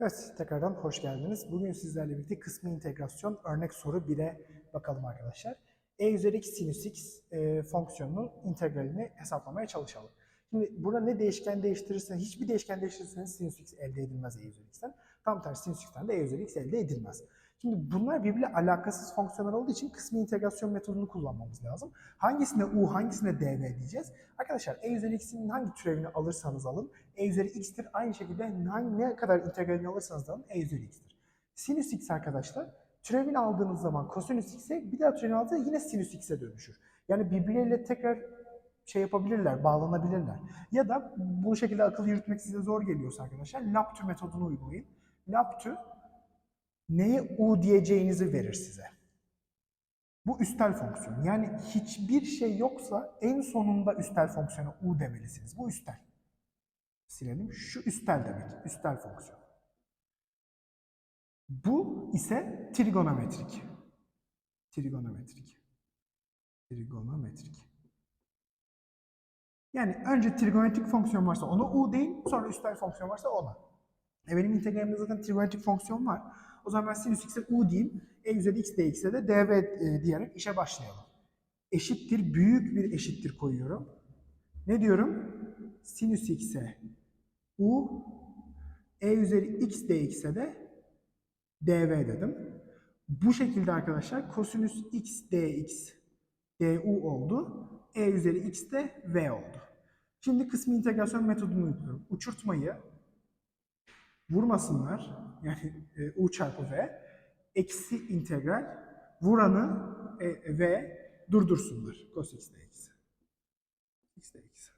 Evet, tekrardan hoş geldiniz. Bugün sizlerle birlikte kısmi integrasyon örnek soru 1'e bakalım arkadaşlar. e üzeri x sinüs x e, fonksiyonunun integralini hesaplamaya çalışalım. Şimdi burada ne değişken değiştirirseniz, hiçbir değişken değiştirirseniz sinüs x elde edilmez e üzeri x'ten. Tam tersi sinüs x'ten de e üzeri x elde edilmez. Şimdi bunlar birbiriyle alakasız fonksiyonlar olduğu için kısmi integrasyon metodunu kullanmamız lazım. Hangisine u, hangisine dv diyeceğiz? Arkadaşlar e üzeri x'in hangi türevini alırsanız alın, e üzeri x'tir. Aynı şekilde ne kadar integralini alırsanız alın e üzeri x'tir. Sinüs x arkadaşlar, türevini aldığınız zaman kosinüs x'e bir daha türevini aldığınızda yine sinüs x'e dönüşür. Yani birbirleriyle tekrar şey yapabilirler, bağlanabilirler. Ya da bu şekilde akıl yürütmek size zor geliyorsa arkadaşlar, Laptü metodunu uygulayın. Laptü neye u diyeceğinizi verir size. Bu üstel fonksiyon. Yani hiçbir şey yoksa en sonunda üstel fonksiyona u demelisiniz. Bu üstel. Silelim. Şu üstel demek. Üstel fonksiyon. Bu ise trigonometrik. Trigonometrik. Trigonometrik. Yani önce trigonometrik fonksiyon varsa ona u deyin, sonra üstel fonksiyon varsa ona. E benim integralimde zaten trigonometrik fonksiyon var. O zaman ben sinüs x'e u diyeyim. E üzeri x dx'e de dv e, diyerek işe başlayalım. Eşittir, büyük bir eşittir koyuyorum. Ne diyorum? Sinüs x'e u, e üzeri x dx'e de dv dedim. Bu şekilde arkadaşlar kosinüs x dx du oldu. E üzeri x de v oldu. Şimdi kısmi integrasyon metodunu uyguluyorum. Uçurtmayı vurmasınlar. Yani e, u çarpı v eksi integral vuranı e, v durdursunlar. Cos x dx. x dx.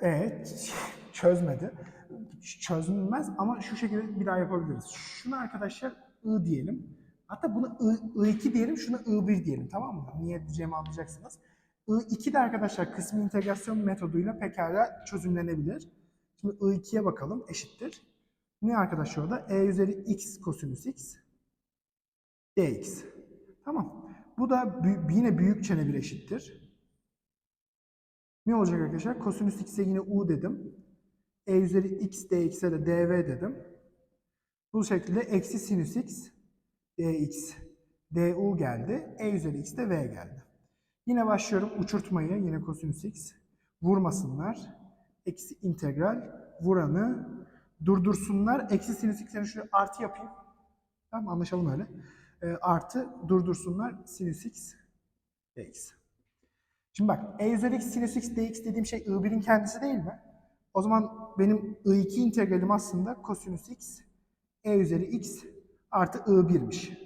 Evet, çözmedi. Çözülmez ama şu şekilde bir daha yapabiliriz. Şunu arkadaşlar I diyelim. Hatta bunu I, I2 diyelim, şunu I1 diyelim tamam mı? Niye diyeceğimi anlayacaksınız. I2 de arkadaşlar kısmi integrasyon metoduyla pekala çözümlenebilir. Şimdi I2'ye bakalım eşittir. Ne arkadaşlar orada? E üzeri x kosinüs x dx. Tamam. Bu da yine büyük çene bir eşittir. Ne olacak arkadaşlar? Kosinüs x'e yine u dedim. E üzeri x dx'e de dv dedim. Bu şekilde eksi sinüs x dx du geldi. E üzeri x de v geldi. Yine başlıyorum uçurtmayı. Yine kosinüs x. Vurmasınlar. Eksi integral vuranı durdursunlar. Eksi sinüs x'e şöyle artı yapayım. Tamam anlaşalım öyle. E, artı durdursunlar sinüs x dx. Şimdi bak e üzeri x sinüs x dx dediğim şey I1'in kendisi değil mi? O zaman benim I2 integralim aslında kosinüs x e üzeri x artı I1'miş.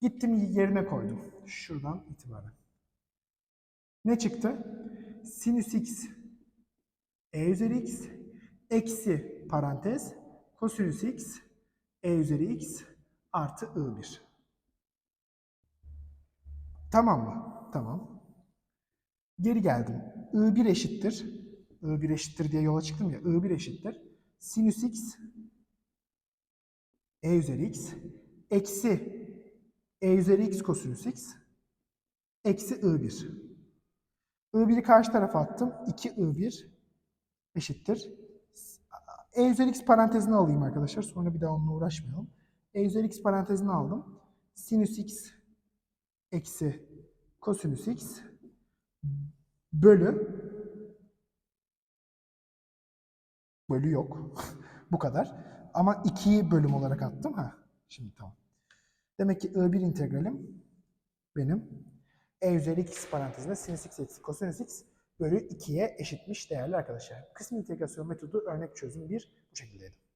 Gittim yerine koydum. Şuradan itibaren. Ne çıktı? Sinüs x e üzeri x eksi parantez kosinüs x e üzeri x artı I1. Tamam mı? Tamam. Geri geldim. I1 eşittir. I1 eşittir diye yola çıktım ya. I1 eşittir. Sinüs x e üzeri x eksi e üzeri x kosinüs x eksi I1. I1'i karşı tarafa attım. 2 I1 eşittir. E üzeri x parantezini alayım arkadaşlar. Sonra bir daha onunla uğraşmayalım. E üzeri x parantezini aldım. Sinüs x eksi kosinüs x bölü bölü yok. Bu kadar. Ama 2'yi bölüm olarak attım. ha. Şimdi tamam. Demek ki I1 integralim benim e üzeri x parantezinde sinüs x eksi kosinüs x bölü 2'ye eşitmiş değerli arkadaşlar. Kısmi integrasyon metodu örnek çözüm 1 bu şekildeydi.